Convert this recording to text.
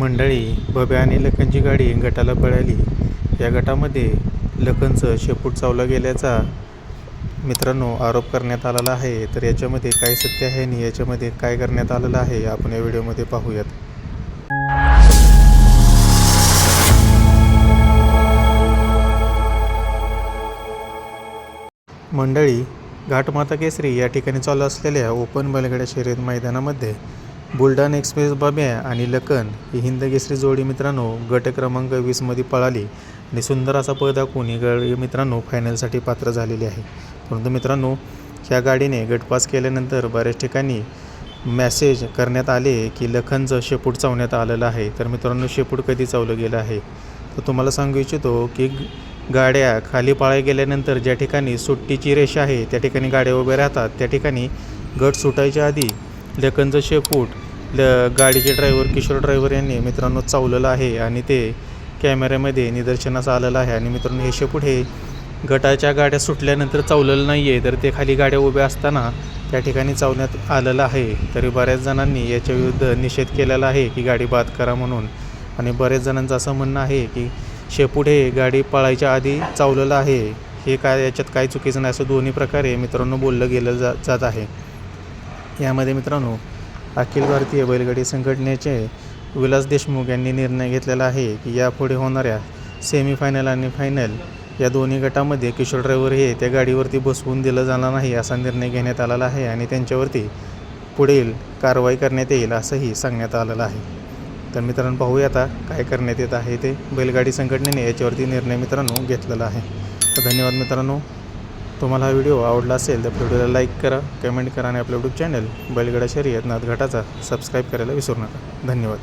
मंडळी बब्या आणि लखनची गाडी गटाला पळाली. या गटामध्ये लखनचं शेपूट चावला गेल्याचा मित्रांनो आरोप करण्यात आलेला आहे. तर याच्यामध्ये काय सत्य आहे आणि याच्यामध्ये काय करण्यात आलेलं आहे आपण या व्हिडिओमध्ये पाहूयात. मंडळी घाटमाता केसरी या ठिकाणी चालू असलेल्या ओपन बैलगाड्या शर्यत मैदानामध्ये बुलढाणा एक्सप्रेस बाब्या आणि लखन ही हिंदकेसरी जोडी मित्रांनो गट क्रमांक वीसमध्ये पळाली आणि सुंदर असा पळ दाखवून ही गाडी मित्रांनो फायनलसाठी पात्र झालेली आहे. परंतु मित्रांनो ह्या गाडीने गटपास केल्यानंतर बऱ्याच ठिकाणी मॅसेज करण्यात आले की लखनचं शेपूट चावण्यात आलेलं आहे. तर मित्रांनो शेपूट कधी चावलं गेलं आहे? तर तुम्हाला सांगू इच्छितो की गाड्या खाली पाळाय गेल्यानंतर ज्या ठिकाणी सुट्टीची रेषा आहे त्या ठिकाणी गाड्या उभ्या राहतात. त्या ठिकाणी गट सुटायच्या आधी लखनचं शेपूट ल गाडीचे ड्रायव्हर किशोर ड्रायव्हर यांनी मित्रांनो चावलेलं आहे आणि ते कॅमेऱ्यामध्ये निदर्शनास आलेलं आहे. आणि मित्रांनो हे शेपूट हे गटाच्या गाड्या सुटल्यानंतर चावलेलं नाही आहे तर ते खाली गाड्या उभ्या असताना त्या ठिकाणी चावण्यात आलेलं आहे. तरी बऱ्याच जणांनी याच्या विरुद्ध निषेध केलेला आहे की गाडी बाद करा म्हणून. आणि बऱ्याच जणांचं असं म्हणणं आहे की शेपूट हे गाडी पळायच्या आधी चावलेलं आहे. हे काय याच्यात काय चुकीचं नाही असं दोन्ही प्रकारे मित्रांनो बोललं गेलं जा जात आहे. यामध्ये मित्रांनो अखिल भारतीय बैलगाडी संघटनेचे विलास देशमुख यांनी निर्णय घेतलेला आहे की यापुढे होणाऱ्या सेमीफायनल आणि फायनल या दोन्ही गटामध्ये किशोर ड्रायव्हर हे त्या गाडीवरती बसवून दिलं जाणार नाही असा निर्णय घेण्यात आलेला आहे आणि त्यांच्यावरती पुढील कारवाई करण्यात येईल असंही सांगण्यात आलेलं आहे. तर मित्रांनो पाहूया आता काय करण्यात येत आहे ते बैलगाडी संघटनेने याच्यावरती निर्णय मित्रांनो घेतलेला आहे. तर धन्यवाद मित्रांनो. तुम्हाला हा व्हिडिओ आवडला असेल तर व्हिडिओला लाईक करा कमेंट करा आणि आपलं यूट्यूब चॅनल बैलगडा शर्यत नादघाटाचा सबस्क्राईब करायला विसरू नका. धन्यवाद.